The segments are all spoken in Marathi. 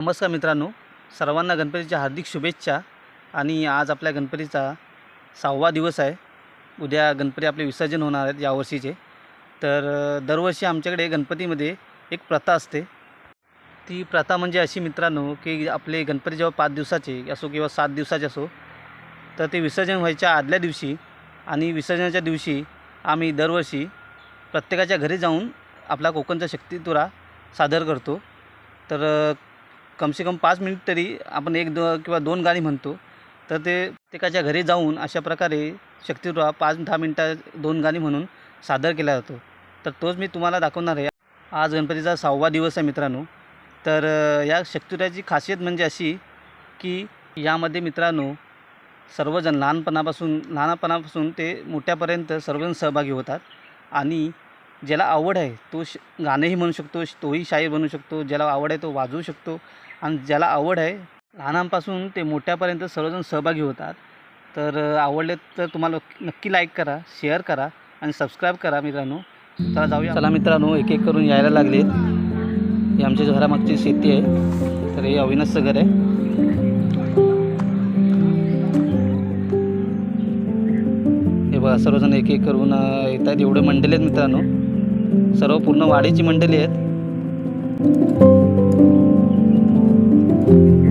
नमस्कार मित्रांनो सर्वांना गणपतीच्या हार्दिक शुभेच्छा आणि आज आपल्या गणपतीचा सहावा दिवस आहे. उद्या गणपती आपले विसर्जन होणार आहेत यावर्षीचे. तर दरवर्षी आमच्याकडे गणपतीमध्ये एक प्रथा असते. ती प्रथा म्हणजे अशी मित्रांनो की आपले गणपती जेव्हा पाच दिवसाचे असो किंवा सात दिवसाचे असो तर ते विसर्जन व्हायच्या आदल्या दिवशी आणि विसर्जनाच्या दिवशी आम्ही दरवर्षी प्रत्येकाच्या घरी जाऊन आपला कोकणचा शक्तितुरा सादर करतो. तर कमसे कम पाच मिनिट तरी आपण एक दो किंवा दोन गाणी म्हणतो. तर ते प्रत्येकाच्या घरी जाऊन अशा प्रकारे शक्तितुरा पाच दहा मिनटात दोन गाणी म्हणून सादर केला जातो. तर तोच मी तुम्हाला दाखवणार आहे. आज गणपतीचा सहावा दिवस आहे मित्रांनो. तर या शक्तिराची खासियत म्हणजे अशी की यामध्ये मित्रांनो सर्वजण लहानपणापासून लहानपणापासून ते मोठ्यापर्यंत सर्वजण सहभागी होतात. आणि ज्याला आवड आहे तो श गाणंही म्हणू शकतो तोही शाहीर बनू शकतो ज्याला आवड आहे तो वाजवू शकतो. आणि ज्याला आवड आहे लहानांपासून ते मोठ्यापर्यंत सर्वजण सहभागी होतात. तर आवडले तर तुम्हाला नक्की लाईक करा शेअर करा आणि सबस्क्राईब करा मित्रांनो. चला जाऊया. चला मित्रांनो एक एक करून यायला लागलेत. ही आमच्या घरामागची शेती आहे तर हे अविनाशचं घर आहे हे बघा सर्वजण एक एक करून येतात. येत आहेत एवढे मंडळी आहेत मित्रांनो. सर्व पूर्ण वाडीची मंडळी आहेत. Thank you.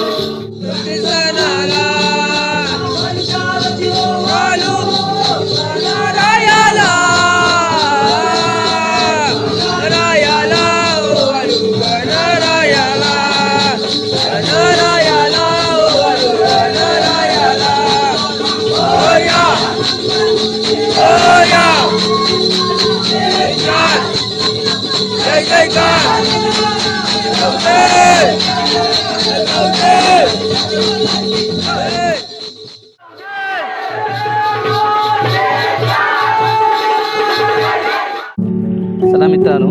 चला मित्रांनो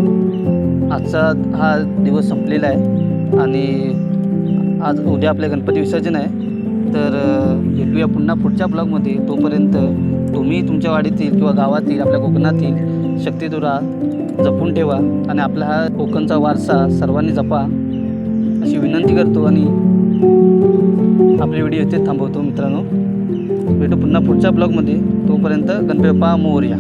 आजचा हा दिवस संपलेला आहे आणि आज उद्या आपले गणपती विसर्जन आहे. तर भेटूया पुन्हा पुढच्या ब्लॉगमध्ये. तोपर्यंत तुम्ही तुमच्या वाडीतील किंवा गावातील आपल्या कोकणातील शक्तिदुरा जपून ठेवा आणि आपला हा कोकणचा वारसा सर्वांनी जपा अशी विनंती करतो आणि आपले व्हिडिओ इथे थांबवतो मित्रांनो. भेटू पुन्हा पुढच्या ब्लॉगमध्ये. तोपर्यंत गणपती बाप्पा मोर्या.